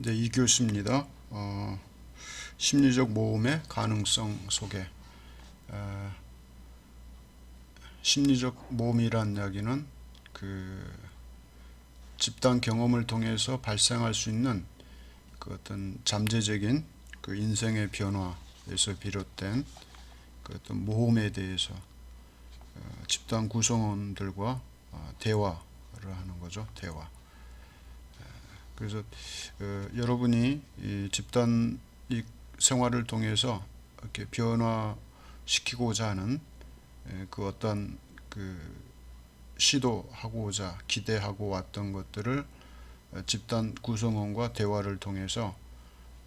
네, 이교수입니다. 어, 심리적 모험의 가능성 소개. 어, 심리적 모험이란 이야기는 그 집단 경험을 통해서 발생할 수 있는 그 어떤 잠재적인 그 인생의 변화에서 비롯된 그 어떤 모험에 대해서 어, 집단 구성원들과 어, 대화를 하는 거죠. 대화. 그래서 어, 여러분이 이 집단 이 생활을 통해서 이렇게 변화시키고자 하는 에, 그 어떤 그 시도하고자 기대하고 왔던 것들을 어, 집단 구성원과 대화를 통해서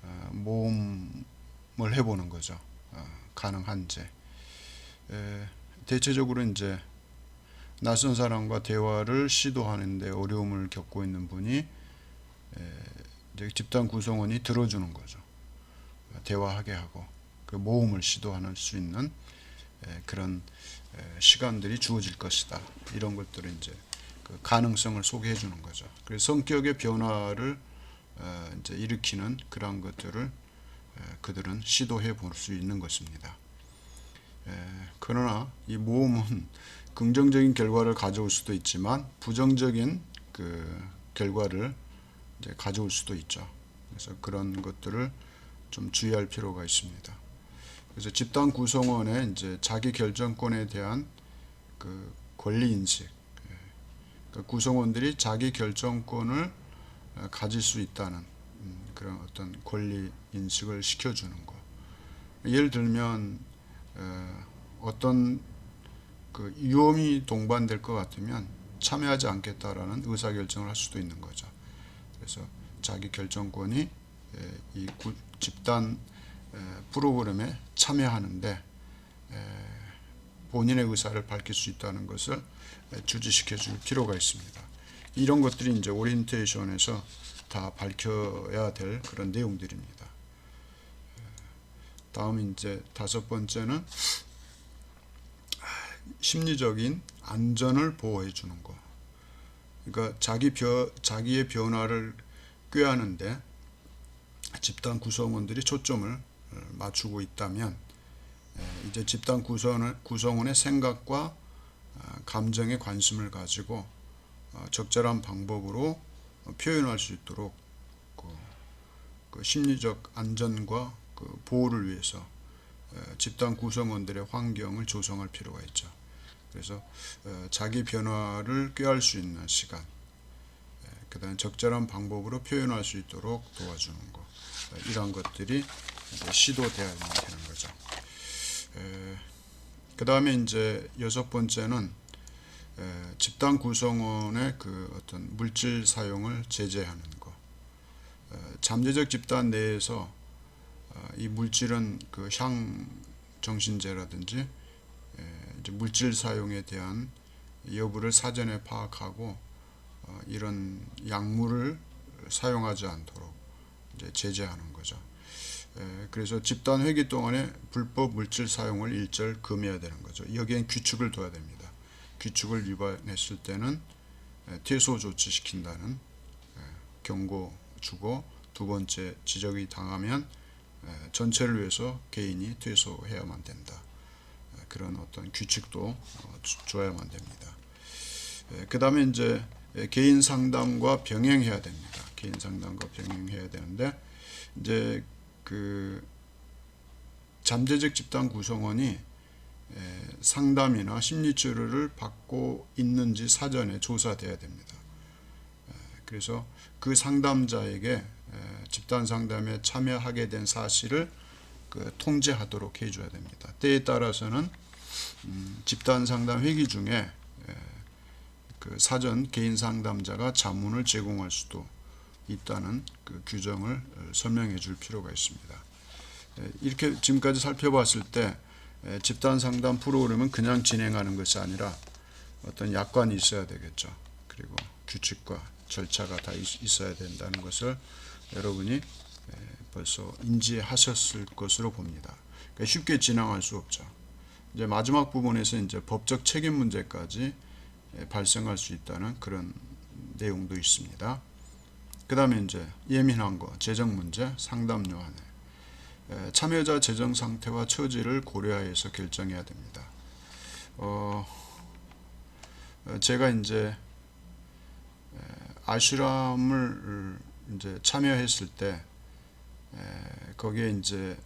어, 모험을 해보는 거죠. 어, 가능한지. 에, 대체적으로 이제 낯선 사람과 대화를 시도하는데 어려움을 겪고 있는 분이 에, 이제 집단 구성원이 들어주는 거죠. 대화하게 하고 그 모험을 시도하는 수 있는 에, 그런 에, 시간들이 주어질 것이다. 이런 것들을 이제 그 가능성을 소개해 주는 거죠. 그래서 성격의 변화를 어, 이제 일으키는 그러한 것들을 에, 그들은 시도해 볼 수 있는 것입니다. 에, 그러나 이 모험은 긍정적인 결과를 가져올 수도 있지만 부정적인 그 결과를 이제 가져올 수도 있죠. 그래서 그런 것들을 좀 주의할 필요가 있습니다. 그래서 집단 구성원의 이제 자기 결정권에 대한 그 권리 인식, 예. 그 구성원들이 자기 결정권을 어, 가질 수 있다는 음, 그런 어떤 권리 인식을 시켜주는 거. 예를 들면 어, 어떤 그 위험이 동반될 것 같으면 참여하지 않겠다라는 의사 결정을 할 수도 있는 거죠. 그래서 자기 결정권이 에, 이 구- 집단 에, 프로그램에 참여하는데 에, 본인의 의사를 밝힐 수 있다는 것을 에, 주지시켜 줄 필요가 있습니다. 이런 것들이 이제 오리엔테이션에서 다 밝혀야 될 그런 내용들입니다. 에, 다음 이제 다섯 번째는 심리적인 안전을 보호해 주는 거. 그러니까 자기 벼, 자기의 변화를 꾀하는데 집단 구성원들이 초점을 어, 맞추고 있다면 에, 이제 집단 구성원, 구성원의 생각과 아, 감정에 관심을 가지고 어, 적절한 방법으로 어, 표현할 수 있도록 그, 그 심리적 안전과 그 보호를 위해서 에, 집단 구성원들의 환경을 조성할 필요가 있죠. 그래서 어, 자기 변화를 꾀할 수 있는 시간, 그 다음 적절한 방법으로 표현할 수 있도록 도와주는 것, 어, 이러한 것들이 시도돼야 되는 거죠. 그 다음에 이제 여섯 번째는 에, 집단 구성원의 그 어떤 물질 사용을 제재하는 것. 어, 잠재적 집단 내에서 어, 이 물질은 그 향 정신제라든지 물질 사용에 대한 여부를 사전에 파악하고 어, 이런 약물을 사용하지 않도록 제재하는 거죠. 에, 그래서 집단 회기 동안에 불법 물질 사용을 일절 금해야 되는 거죠. 여기엔 규칙을 둬야 됩니다. 규칙을 위반했을 때는 에, 퇴소 조치시킨다는 에, 경고 주고 두 번째 지적이 당하면 에, 전체를 위해서 개인이 퇴소해야만 된다. 그런 어떤 규칙도 어, 주- 줘야만 됩니다. 그 다음에 이제 에, 개인 상담과 병행해야 됩니다. 개인 상담과 병행해야 되는데 이제 그 잠재적 집단 구성원이 에, 상담이나 심리 치료를 받고 있는지 사전에 조사돼야 됩니다. 에, 그래서 그 상담자에게 에, 집단 상담에 참여하게 된 사실을 그 통제하도록 해줘야 됩니다. 때에 따라서는 음, 집단 상담 회기 중에 에, 그 사전 개인 상담자가 자문을 제공할 수도 있다는 그 규정을 어, 설명해 줄 필요가 있습니다. 에, 이렇게 지금까지 살펴봤을 때 에, 집단 상담 프로그램은 그냥 진행하는 것이 아니라 어떤 약관이 있어야 되겠죠. 그리고 규칙과 절차가 다 있- 있어야 된다는 것을 여러분이 에, 벌써 인지하셨을 것으로 봅니다. 그러니까 쉽게 진행할 수 없죠. 이제 마지막 부분에서 이제 법적 책임 문제까지 에, 발생할 수 있다는 그런 내용도 있습니다. 그 다음에 이제 예민한 거, 재정 문제, 상담료 안에 에, 참여자 재정 상태와 처지를 고려하여서 결정해야 됩니다. 어, 어, 제가 이제 에, 아슈람을 이제 참여했을 때 에, 거기에 이제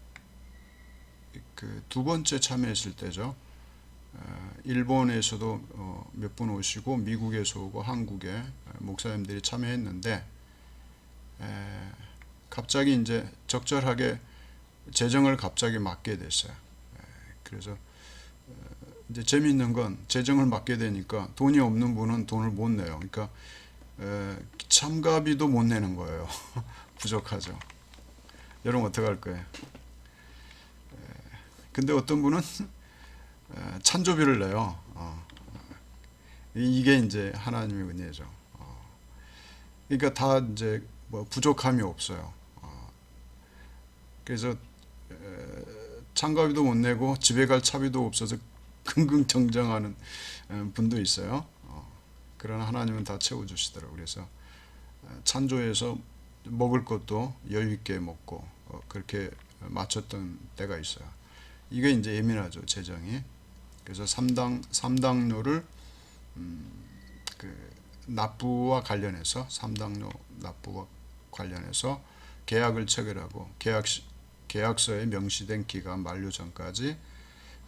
그 두 번째 참여했을 때죠. 어, 일본에서도 어, 몇분 오시고 미국에서 오고 한국에 목사님들이 참여했는데 에, 갑자기 이제 적절하게 재정을 갑자기 맡게 됐어요. 에, 그래서 어, 이제 재미있는 건 재정을 맡게 되니까 돈이 없는 분은 돈을 못 내요. 그러니까 에, 참가비도 못 내는 거예요. 부족하죠. 여러분 어떻게 할 거예요? 에, 근데 어떤 분은 에, 찬조비를 내요. 어. 이- 이게 이제 하나님의 은혜죠. 어. 그러니까 다 이제 뭐 부족함이 없어요. 어. 그래서 에, 참가비도 못 내고 집에 갈 차비도 없어서 긍긍정정하는 에, 분도 있어요. 어. 그러나 하나님은 다 채워주시더라고요. 그래서 에, 찬조에서 먹을 것도 여유 있게 먹고 어, 그렇게 맞췄던 때가 있어요. 이게 이제 예민하죠 재정이. 그래서 삼당 삼당료를 음, 그 납부와 관련해서 삼당료 납부와 관련해서 계약을 체결하고 계약 계약서에 명시된 기간 만료 전까지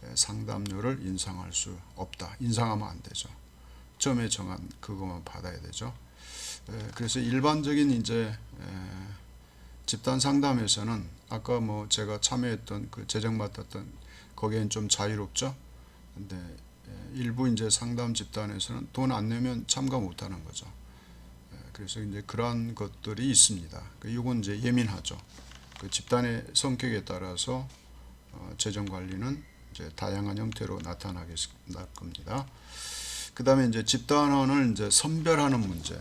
에, 상담료를 인상할 수 없다. 인상하면 안 되죠. 처음에 정한 그것만 받아야 되죠. 에, 그래서 일반적인 이제 에, 집단 상담에서는 아까 뭐 제가 참여했던 그 재정 맡았던 거기엔 좀 자유롭죠. 근데 에, 일부 이제 상담 집단에서는 돈 안 내면 참가 못 하는 거죠. 에, 그래서 이제 그러한 것들이 있습니다. 그 이건 이제 예민하죠. 그 집단의 성격에 따라서 어, 재정 관리는 이제 다양한 형태로 나타나게 날 겁니다. 그 다음에 이제 집단원을 이제 선별하는 문제. 에,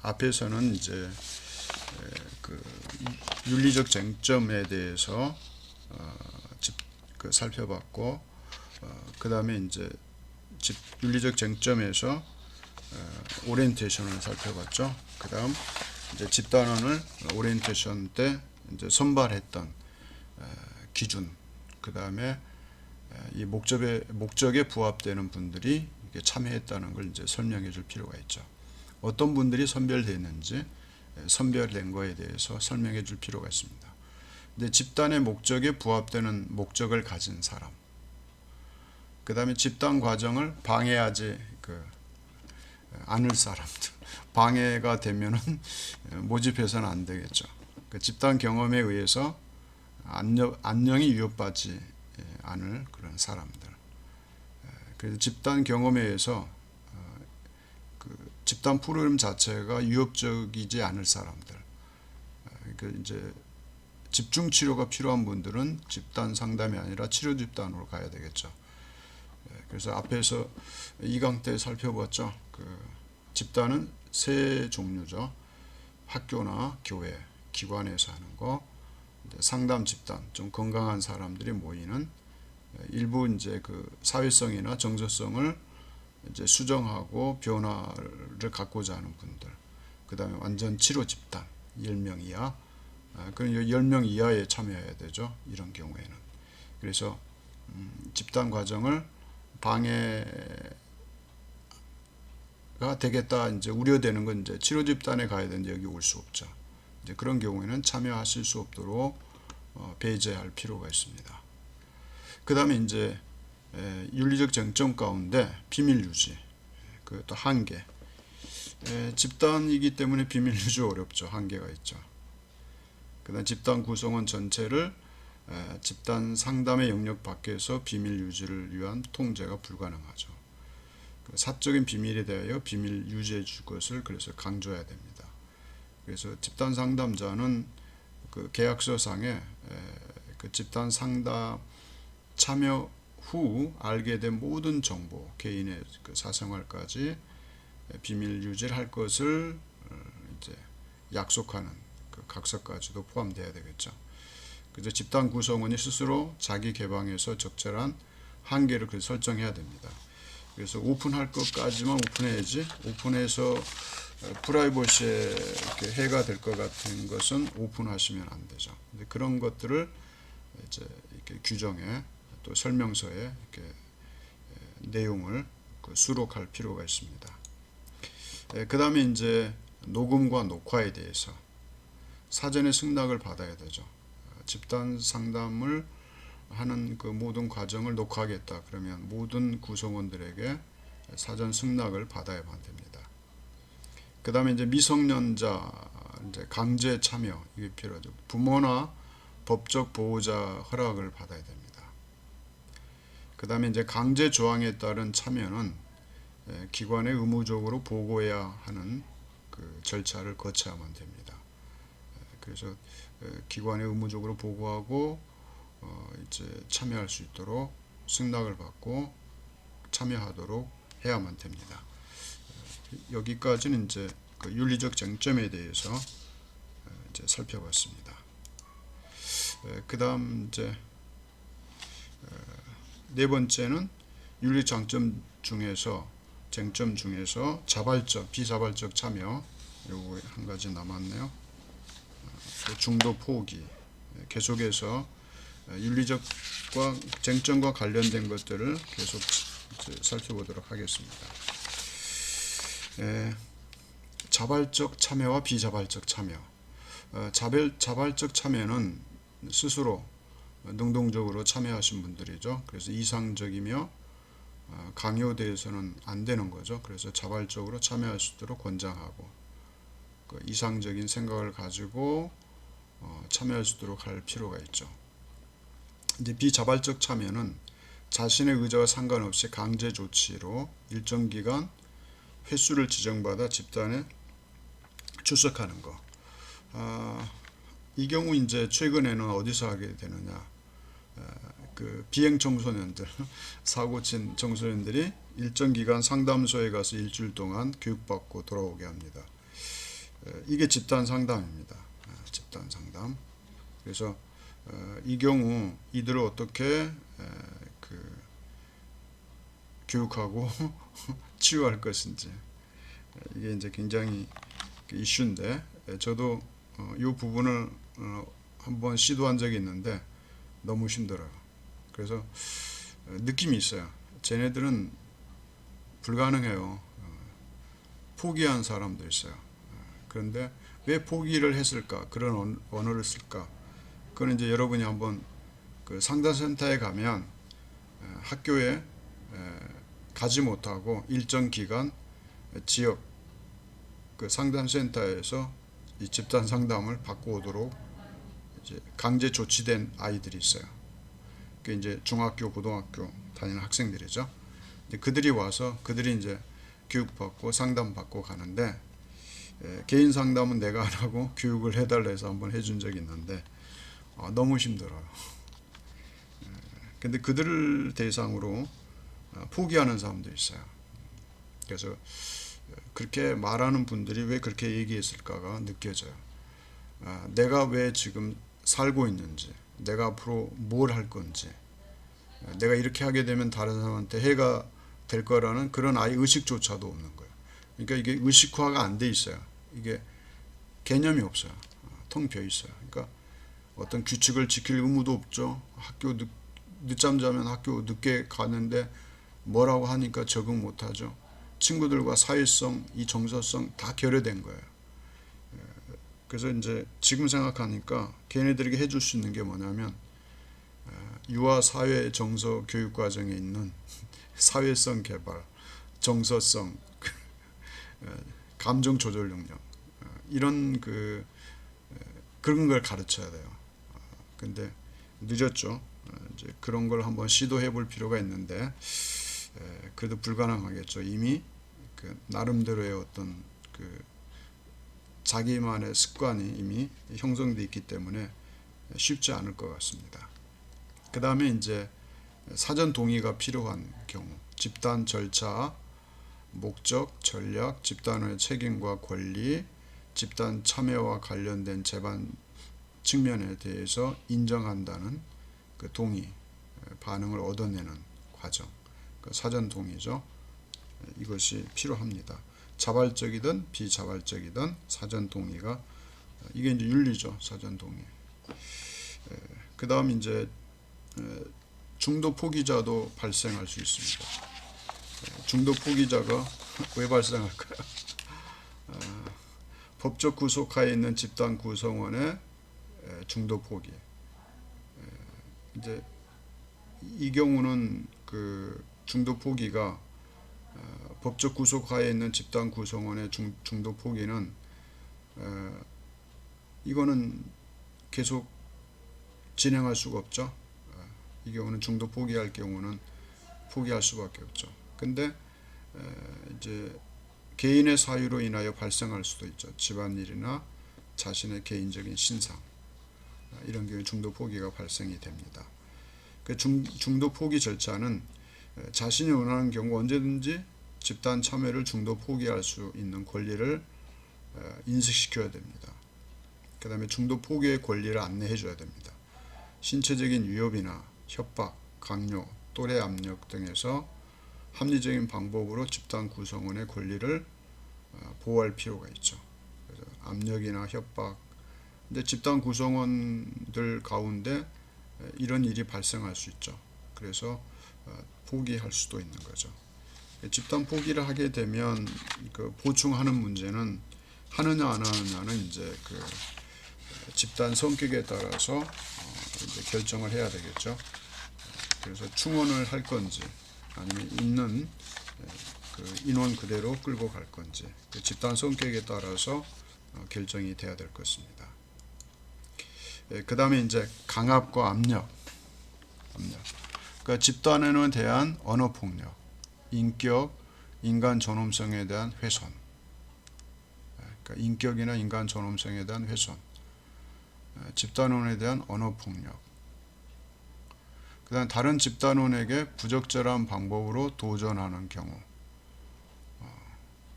앞에서는 이제 에, 그 이- 윤리적 쟁점에 대해서 어, 집, 그 살펴봤고, 어, 그 다음에 이제 집, 윤리적 쟁점에서 어, 오리엔테이션을 살펴봤죠. 그 다음 이제 집단원을 오리엔테이션 때 이제 선발했던 어, 기준, 그 다음에 이 목적에 목적에 부합되는 분들이 이렇게 참여했다는 걸 이제 설명해 줄 필요가 있죠. 어떤 분들이 선별됐는지 에, 선별된 거에 대해서 설명해 줄 필요가 있습니다. 근데 집단의 목적에 부합되는 목적을 가진 사람, 그 다음에 집단 과정을 방해하지 그 에, 않을 사람들, 방해가 되면은 에, 모집해서는 안 되겠죠. 그 집단 경험에 의해서 안녕, 안녕이 위협받지 예, 않을 그런 사람들. 예, 그래서 집단 경험에 의해서 집단 프로그램 자체가 위협적이지 않을 사람들. 예, 그 이제 집중 치료가 필요한 분들은 집단 상담이 아니라 치료 집단으로 가야 되겠죠. 예, 그래서 앞에서 이강 때 살펴봤죠. 그 집단은 세 종류죠. 학교나 교회, 기관에서 하는 거, 상담 집단, 좀 건강한 사람들이 모이는 일부 이제 그 사회성이나 정서성을 이제 수정하고 변화를 갖고자 하는 분들. 그 다음에 완전 치료 집단 10명 이하. 아, 그럼 10명 이하에 참여해야 되죠. 이런 경우에는. 그래서 음, 집단 과정을 방해가 되겠다 이제 우려되는 건 이제 치료 집단에 가야 되는데 여기 올 수 없죠. 이제 그런 경우에는 참여하실 수 없도록 어, 배제할 필요가 있습니다. 그 다음에 이제 에, 윤리적 쟁점 가운데 비밀 유지, 그것도 한계. 에, 집단이기 때문에 비밀 유지 어렵죠. 한계가 있죠. 그다음 집단 구성원 전체를 에, 집단 상담의 영역 밖에서 비밀 유지를 위한 통제가 불가능하죠. 그 사적인 비밀에 대하여 비밀 유지해 줄 것을 그래서 강조해야 됩니다. 그래서 집단 상담자는 그 계약서 상에 그 집단 상담 참여 후 알게 된 모든 정보, 개인의 그 사생활까지 비밀 유지를 할 것을 어, 이제 약속하는 그 각서까지도 포함돼야 되겠죠. 그래서 집단 구성원이 스스로 자기 개방에서 적절한 한계를 그 설정해야 됩니다. 그래서 오픈할 것까지만 오픈해야지 오픈해서 어, 프라이버시에 해가 될 것 같은 것은 오픈하시면 안 되죠. 그런 것들을 이제 이렇게 규정에 또 설명서에 이렇게 에, 내용을 그 수록할 필요가 있습니다. 그 다음에 이제 녹음과 녹화에 대해서 사전에 승낙을 받아야 되죠. 어, 집단 상담을 하는 그 모든 과정을 녹화하겠다. 그러면 모든 구성원들에게 사전 승낙을 받아야만 됩니다. 그 다음에 이제 미성년자 이제 강제 참여 이게 필요하죠. 부모나 법적 보호자 허락을 받아야 됩니다. 그 다음에 이제 강제 조항에 따른 참여는 에, 기관에 의무적으로 보고해야 하는 그 절차를 거쳐야만 됩니다. 에, 그래서 에, 기관에 의무적으로 보고하고 어, 이제 참여할 수 있도록 승낙을 받고 참여하도록 해야만 됩니다. 에, 여기까지는 이제 그 윤리적 쟁점에 대해서 에, 이제 살펴봤습니다. 그 다음 이제 에, 네 번째는 윤리 장점 중에서 쟁점 중에서 자발적, 비자발적 참여 요거 한 가지 남았네요. 어, 그 중도 포기 예, 계속해서 어, 윤리적과 쟁점과 관련된 것들을 계속 살펴보도록 하겠습니다. 에, 자발적 참여와 비자발적 참여. 어, 자발 자발적 참여는 스스로 능동적으로 참여하신 분들이죠. 그래서 이상적이며 어, 강요돼서는 안 되는 거죠. 그래서 자발적으로 참여할 수 있도록 권장하고 그 이상적인 생각을 가지고 어, 참여할 수 있도록 할 필요가 있죠. 이제 비자발적 참여는 자신의 의지와 상관없이 강제 조치로 일정 기간 횟수를 지정받아 집단에 출석하는 거. 아, 이 경우 이제 최근에는 어디서 하게 되느냐? 아, 그 비행 청소년들 사고 친 청소년들이 일정 기간 상담소에 가서 일주일 동안 교육받고 돌아오게 합니다. 에, 이게 집단 상담입니다. 아, 집단 상담. 그래서 어, 이 경우 이들을 어떻게 에, 그 교육하고 치유할 것인지 에, 이게 이제 굉장히 그 이슈인데 에, 저도 어, 이 부분을 어, 한번 시도한 적이 있는데 너무 힘들어요. 그래서 어, 느낌이 있어요. 쟤네들은 불가능해요. 어, 포기한 사람도 있어요. 어, 그런데 왜 포기를 했을까? 그런 언- 언어를 쓸까? 그건 이제 여러분이 한번 그 상담센터에 가면 에, 학교에 에, 가지 못하고 일정 기간 지역 그 상담센터에서 이 집단 상담을 받고 오도록 이제 강제 조치된 아이들이 있어요. 그 이제 중학교, 고등학교 다니는 학생들이죠. 이제 그들이 와서 그들이 이제 교육받고 상담받고 가는데 에, 개인 상담은 내가 안 하고 교육을 해달라 해서 한번 해준 적이 있는데 아, 너무 힘들어요. 에, 근데 그들을 대상으로 아, 포기하는 사람도 있어요. 그래서 그렇게 말하는 분들이 왜 그렇게 얘기했을까가 느껴져요. 아, 내가 왜 지금 살고 있는지, 내가 앞으로 뭘 할 건지, 아, 내가 이렇게 하게 되면 다른 사람한테 해가 될 거라는 그런 아예 의식조차도 없는 거예요. 그러니까 이게 의식화가 안 돼 있어요. 이게 개념이 없어요. 아, 텅 비어 있어요. 그러니까 어떤 규칙을 지킬 의무도 없죠. 학교 늦, 늦잠 자면 학교 늦게 가는데 뭐라고 하니까 적응 못 하죠. 친구들과 사회성, 이 정서성 다 결여된 거예요. 에, 그래서 이제 지금 생각하니까 걔네들에게 해줄 수 있는 게 뭐냐면 에, 유아 사회 정서 교육 과정에 있는 사회성 개발, 정서성, 에, 감정 조절 능력 에, 이런 그 에, 그런 걸 가르쳐야 돼요. 아, 근데 늦었죠. 어, 이제 그런 걸 한번 시도해 볼 필요가 있는데 에, 그래도 불가능하겠죠. 이미 그 나름대로의 어떤 그 자기만의 습관이 이미 형성돼 있기 때문에 쉽지 않을 것 같습니다. 그 다음에 이제 사전 동의가 필요한 경우, 집단 절차, 목적, 전략, 집단의 책임과 권리, 집단 참여와 관련된 재반 측면에 대해서 인정한다는 그 동의, 반응을 얻어내는 과정, 그 사전 동의죠. 이것이 필요합니다. 자발적이든 비자발적이든 사전 동의가 이게 이제 윤리죠. 사전 동의. 그 다음 이제 에, 중도 포기자도 발생할 수 있습니다. 에, 중도 포기자가 왜 발생할까요? 아, 법적 구속하에 있는 집단 구성원의 에, 중도 포기. 에, 이제 이 경우는 그 중도 포기가 어, 법적 구속 하에 있는 집단 구성원의 중, 중도 포기는 어, 이거는 계속 진행할 수가 없죠. 어, 이 경우는 중도 포기할 경우는 포기할 수밖에 없죠. 근데 에, 이제 개인의 사유로 인하여 발생할 수도 있죠. 집안일이나 자신의 개인적인 신상 어, 이런 경우에 중도 포기가 발생이 됩니다. 그 중, 중도 포기 절차는 에, 자신이 원하는 경우 언제든지 집단 참여를 중도 포기할 수 있는 권리를 에, 인식시켜야 됩니다. 그 다음에 중도 포기의 권리를 안내해 줘야 됩니다. 신체적인 위협이나 협박, 강요, 또래 압력 등에서 합리적인 방법으로 집단 구성원의 권리를 어, 보호할 필요가 있죠. 압력이나 협박, 근데 집단 구성원들 가운데 에, 이런 일이 발생할 수 있죠. 그래서 어, 포기할 수도 있는 거죠. 집단 포기를 하게 되면 그 보충하는 문제는 하느냐 안 하느냐는 이제 그 집단 성격에 따라서 어, 이제 결정을 해야 되겠죠. 그래서 충원을 할 건지 아니면 있는 에, 그 인원 그대로 끌고 갈 건지 그 집단 성격에 따라서 어, 결정이 돼야 될 것입니다. 그 다음에 이제 강압과 압력, 압력. 그러니까 집단에 대한 언어 폭력, 인격, 인간 존엄성에 대한 훼손. 그러니까 인격이나 인간 존엄성에 대한 훼손. 집단원에 대한 언어 폭력. 그 다음 다른 집단원에게 부적절한 방법으로 도전하는 경우. 어,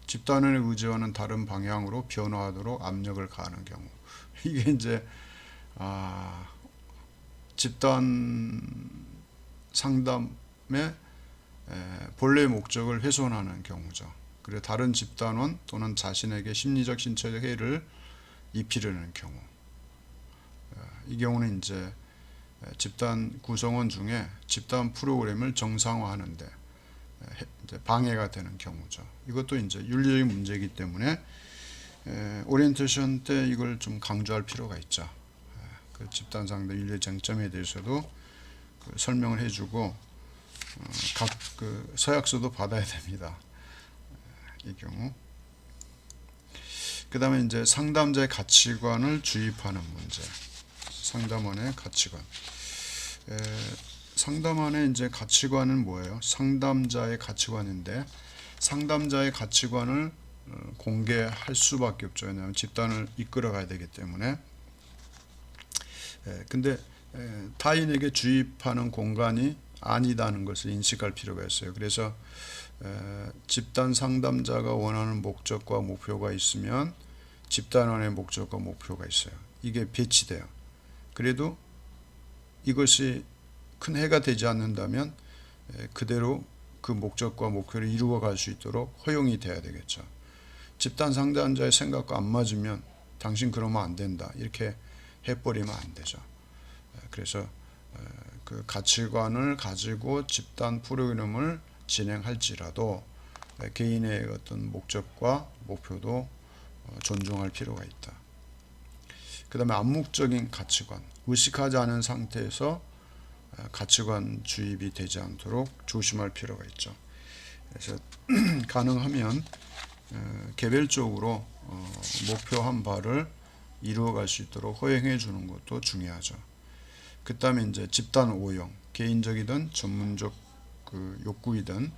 집단원의 의지와는 다른 방향으로 변화하도록 압력을 가하는 경우. 이게 이제 아, 집단 상담의 에, 본래 목적을 훼손하는 경우죠. 그리고 다른 집단원 또는 자신에게 심리적 신체적 해를 입히려는 경우. 이 경우는 이제 집단 구성원 중에 집단 프로그램을 정상화하는데 방해가 되는 경우죠. 이것도 이제 윤리적인 문제이기 때문에 오리엔테이션 때 이걸 좀 강조할 필요가 있죠. 그 집단 상대 윤리 쟁점에 대해서도 그 설명을 해주고 각그 서약서도 받아야 됩니다. 이 경우. 그 다음에 이제 상담자의 가치관을 주입하는 문제. 상담원의 가치관. 에, 상담원의 이제 가치관은 뭐예요? 상담자의 가치관인데 상담자의 가치관을 어, 공개할 수밖에 없죠. 왜냐하면 집단을 이끌어가야 되기 때문에. 에, 근데 에, 타인에게 주입하는 공간이 아니다는 것을 인식할 필요가 있어요. 그래서 에, 집단 상담자가 원하는 목적과 목표가 있으면 집단원의 목적과 목표가 있어요. 이게 배치돼요. 그래도 이것이 큰 해가 되지 않는다면 그대로 그 목적과 목표를 이루어 갈 수 있도록 허용이 돼야 되겠죠. 집단 상담자의 생각과 안 맞으면 당신 그러면 안 된다. 이렇게 해버리면 안 되죠. 그래서 그 가치관을 가지고 집단 프로그램을 진행할지라도 개인의 어떤 목적과 목표도 어, 존중할 필요가 있다. 그 다음에 암묵적인 가치관, 의식하지 않은 상태에서 가치관 주입이 되지 않도록 조심할 필요가 있죠. 그래서 가능하면 개별적으로 어, 목표한 바를 이루어갈 수 있도록 허용해 주는 것도 중요하죠. 그 다음에 이제 집단 오용, 개인적이든 전문적 그 욕구이든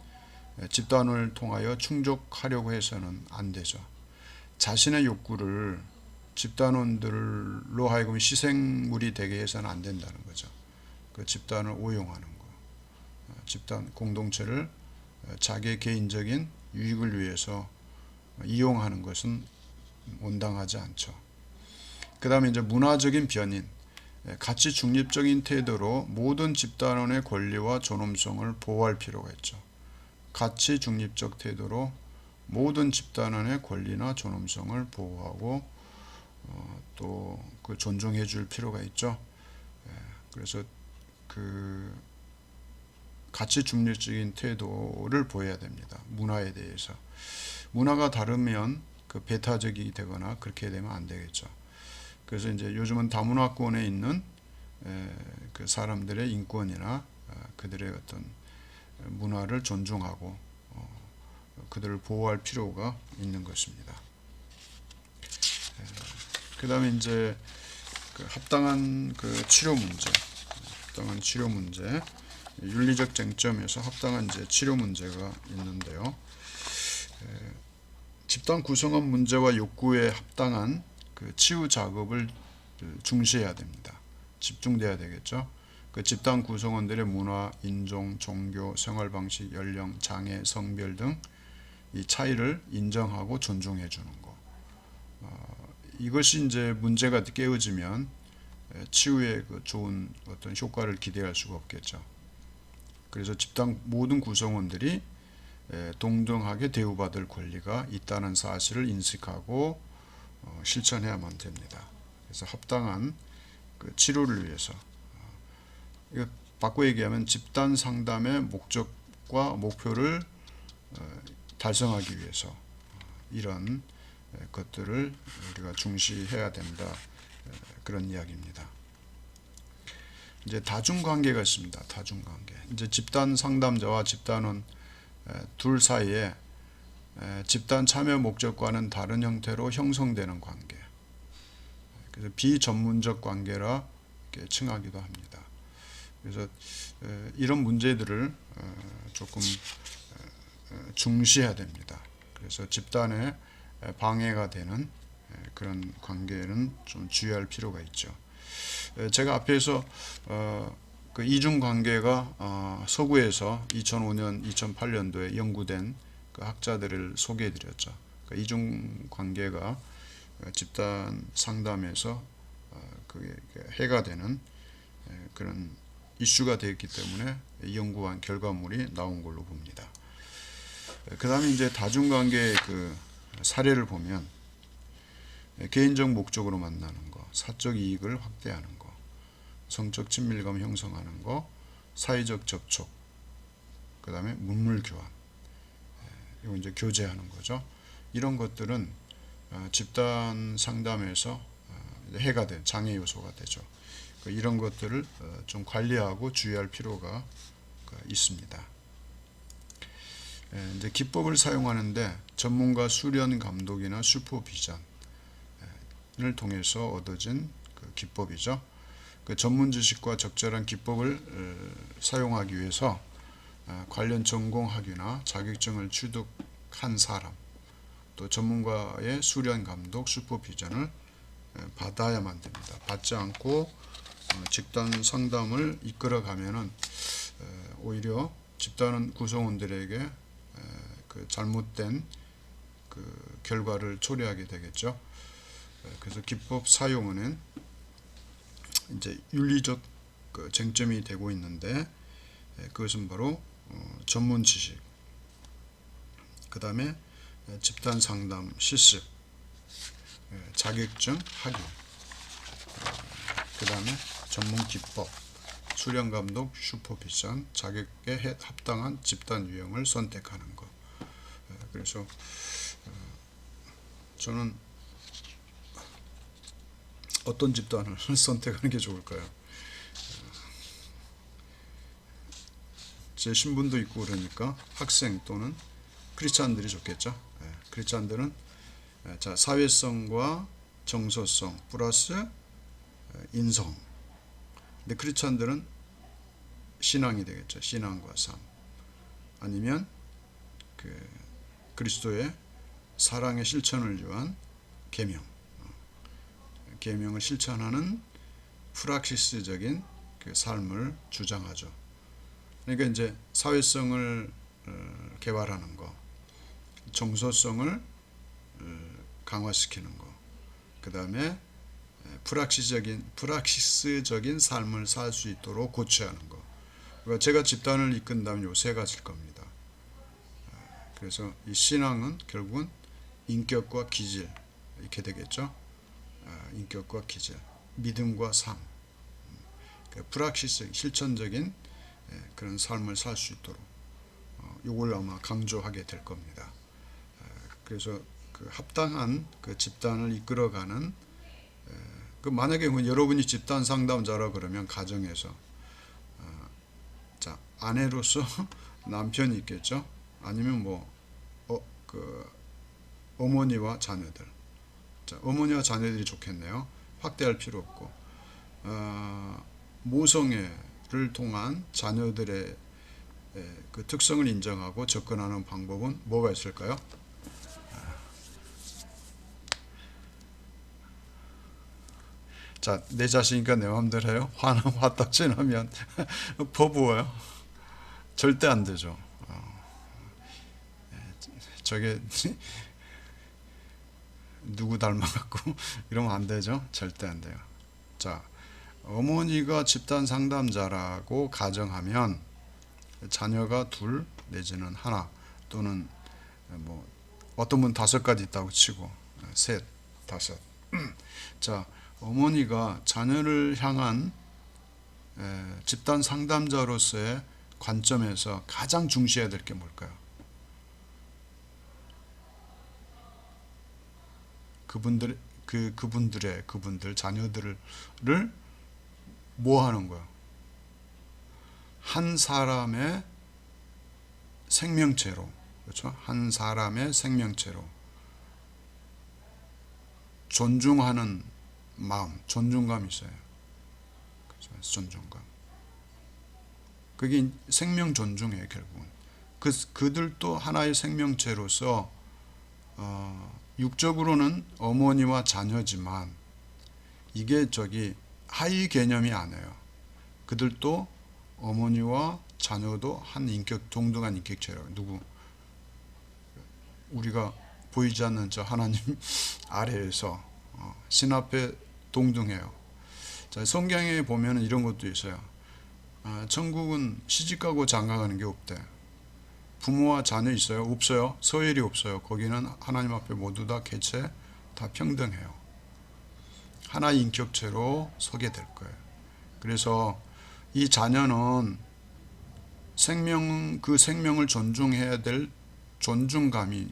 집단을 통하여 충족하려고 해서는 안 되죠. 자신의 욕구를 집단원들로 하여금 희생물이 되게 해서는 안 된다는 거죠. 그 집단을 오용하는 거. 어, 집단 공동체를 어, 자기의 개인적인 유익을 위해서 이용하는 것은 온당하지 않죠. 그 다음에 이제 문화적인 변인, 예, 가치 중립적인 태도로 모든 집단원의 권리와 존엄성을 보호할 필요가 있죠. 가치 중립적 태도로 모든 집단원의 권리나 존엄성을 보호하고 어, 또그 존중해 줄 필요가 있죠. 예, 그래서 그 가치 중립적인 태도를 보여야 됩니다. 문화에 대해서. 문화가 다르면 그 배타적이 되거나 그렇게 되면 안 되겠죠. 그래서 이제 요즘은 다문화권에 있는 에, 그 사람들의 인권이나 어, 그들의 어떤 문화를 존중하고 어, 그들을 보호할 필요가 있는 것입니다. 그 다음에 이제 그 합당한 그 치료 문제, 합당한 치료 문제, 윤리적 쟁점에서 합당한 이제 치료 문제가 있는데요. 에, 집단 구성원 문제와 욕구에 합당한 그 치유 작업을 그 중시해야 됩니다. 집중돼야 되겠죠. 그 집단 구성원들의 문화, 인종, 종교, 생활 방식, 연령, 장애, 성별 등 이 차이를 인정하고 존중해 주는 거. 어, 이것이 이제 문제가 깨어지면 에, 치유에 그 좋은 어떤 효과를 기대할 수가 없겠죠. 그래서 집단 모든 구성원들이 에, 동등하게 대우받을 권리가 있다는 사실을 인식하고 어, 실천해야만 됩니다. 그래서 합당한 그 치료를 위해서 어, 이거 바꿔 얘기하면 집단 상담의 목적과 목표를 어, 달성하기 위해서 어, 이런 에, 것들을 우리가 중시해야 된다 에, 그런 이야기입니다. 이제 다중관계가 있습니다. 다중관계. 이제 집단 상담자와 집단원 에, 둘 사이에 에, 집단 참여 목적과는 다른 형태로 형성되는 관계. 그래서 비전문적 관계라 칭하기도 합니다. 그래서 에, 이런 문제들을 어, 조금 중시해야 됩니다. 그래서 집단에 에, 방해가 되는 에, 그런 관계는 좀 주의할 필요가 있죠. 에, 제가 앞에서 어, 그 이중 관계가 어, 서구에서 2005년, 2008년도에 연구된 그 학자들을 소개해 드렸죠. 그 이중 관계가 어, 집단 상담에서 어, 그게 해가 되는 에, 그런 이슈가 되었기 때문에 연구한 결과물이 나온 걸로 봅니다. 그 다음에 이제 다중관계의 그 사례를 보면 에, 개인적 목적으로 만나는 거, 사적 이익을 확대하는 거, 성적 친밀감 형성하는 거, 사회적 접촉, 그 다음에 문물 교환, 이거 이제 교제하는 거죠. 이런 것들은 어, 집단 상담에서 어, 해가 된 장애 요소가 되죠. 그 이런 것들을 어, 좀 관리하고 주의할 필요가 그 있습니다. 예, 이제 기법을 사용하는데 전문가 수련 감독이나 슈퍼비전을 통해서 얻어진 그 기법이죠. 그 전문 지식과 적절한 기법을 어, 사용하기 위해서 어, 관련 전공 학위나 자격증을 취득한 사람, 또 전문가의 수련 감독 슈퍼비전을 에, 받아야만 됩니다. 받지 않고 어, 집단 상담을 이끌어 가면은 에, 오히려 집단 구성원들에게 에, 그 잘못된 그 결과를 초래하게 되겠죠. 에, 그래서 기법 사용은 이제 윤리적 그 쟁점이 되고 있는데 에, 그것은 바로 어, 전문 지식, 그 다음에 집단 상담 실습, 예, 자격증 학위, 그 다음에 전문 기법, 수련 감독 슈퍼비전, 자격에 해- 합당한 집단 유형을 선택하는 것. 예, 그래서 어, 저는 어떤 집단을 선택하는 게 좋을까요? 제 신분도 있고 그러니까 학생 또는 크리스찬들이 좋겠죠. 예, 크리스찬들은 예, 자 사회성과 정서성 플러스 예, 인성. 근데 크리스찬들은 신앙이 되겠죠. 신앙과 삶. 아니면 그 그리스도의 사랑의 실천을 위한 계명. 어, 계명을 실천하는 프락시스적인 그 삶을 주장하죠. 그러니까 이제 사회성을 어, 개발하는 거, 정서성을 어, 강화시키는 거, 그 다음에 프락시적인 프락시스적인 삶을 살 수 있도록 고취하는 거. 그러니까 제가 집단을 이끈다면 요 세 가지일 겁니다. 그래서 이 신앙은 결국은 인격과 기질 이렇게 되겠죠. 아, 인격과 기질, 믿음과 삶, 음, 그 프락시스 실천적인 예, 그런 삶을 살 수 있도록 어, 이걸 아마 강조하게 될 겁니다. 아, 그래서 그 합당한 그 집단을 이끌어가는 에, 그 만약에 뭐 여러분이 집단 상담자라 그러면 가정에서 어, 자 아내로서 남편이 있겠죠. 아니면 뭐 어, 그 어머니와 자녀들. 자 어머니와 자녀들이 좋겠네요. 확대할 필요 없고 어, 모성애 를 통한 자녀들의 에, 그 특성을 인정하고 접근하는 방법은 뭐가 있을까요? 자, 내 자식이니까 내 마음대로 해요. 화는 화딱 지나면 퍼부어요. 절대 안 되죠. 어. 예, 저게 누구 닮아갖고 이러면 안 되죠. 절대 안 돼요. 자, 어머니가 집단 상담자라고 가정하면 자녀가 둘 내지는 하나 또는 뭐 어떤 분 다섯 가지 있다고 치고 셋, 다섯. 자, 어머니가 자녀를 향한 에, 집단 상담자로서의 관점에서 가장 중시해야 될 게 뭘까요? 그분들 그 그분들의 그분들 자녀들을 뭐 하는 거야? 한 사람의 생명체로 그렇죠? 한 사람의 생명체로 존중하는 마음, 존중감이 있어요. 그죠? 존중감. 그게 생명 존중이에요, 결국은. 그, 그들도 하나의 생명체로서, 어, 육적으로는 어머니와 자녀지만, 이게 저기 하위 개념이 아니에요. 그들도 어머니와 자녀도 한 인격, 동등한 인격체라고. 누구? 우리가 보이지 않는 저 하나님 아래에서 어, 신 앞에 동등해요. 자, 성경에 보면 이런 것도 있어요. 아, 천국은 시집가고 장가가는 게 없대. 부모와 자녀 있어요? 없어요. 서열이 없어요. 거기는 하나님 앞에 모두 다 개체 다 평등해요. 하나 인격체로 서게 될 거예요. 그래서 이 자녀는 생명 그 생명을 존중해야 될 존중감이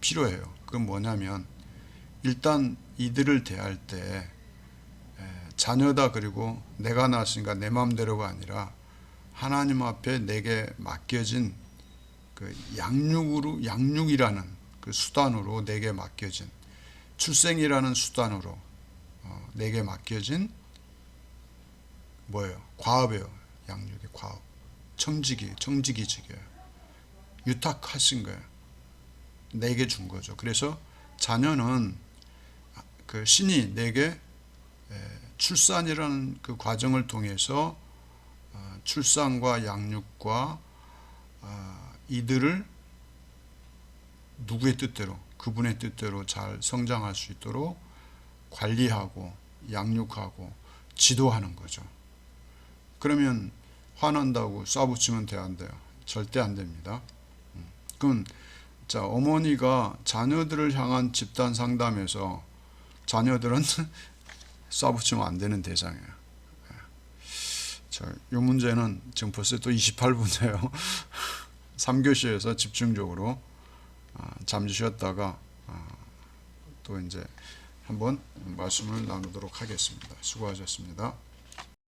필요해요. 그건 뭐냐면 일단 이들을 대할 때 자녀다 그리고 내가 낳았으니까 내 마음대로가 아니라 하나님 앞에 내게 맡겨진 그 양육으로 양육이라는 그 수단으로 내게 맡겨진 출생이라는 수단으로 어, 내게 맡겨진 뭐예요? 과업이에요. 양육의 과업. 청지기, 청지기직이에요. 유탁하신 거예요. 내게 준 거죠. 그래서 자녀는 그 신이 내게 출산이라는 그 과정을 통해서 어, 출산과 양육과 어, 이들을 누구의 뜻대로 그분의 뜻대로 잘 성장할 수 있도록 관리하고 양육하고 지도하는 거죠. 그러면 화난다고 쏴붙이면 돼안 돼요? 절대 안 됩니다. 음. 그럼 자 어머니가 자녀들을 향한 집단 상담에서 자녀들은 쏴붙이면 안 되는 대상이에요. 예. 자, 이 문제는 지금 벌써 또 28분이에요. 3교시에서 집중적으로 아, 잠시 쉬었다가 아, 또 이제 한번 말씀을 나누도록 하겠습니다. 수고하셨습니다.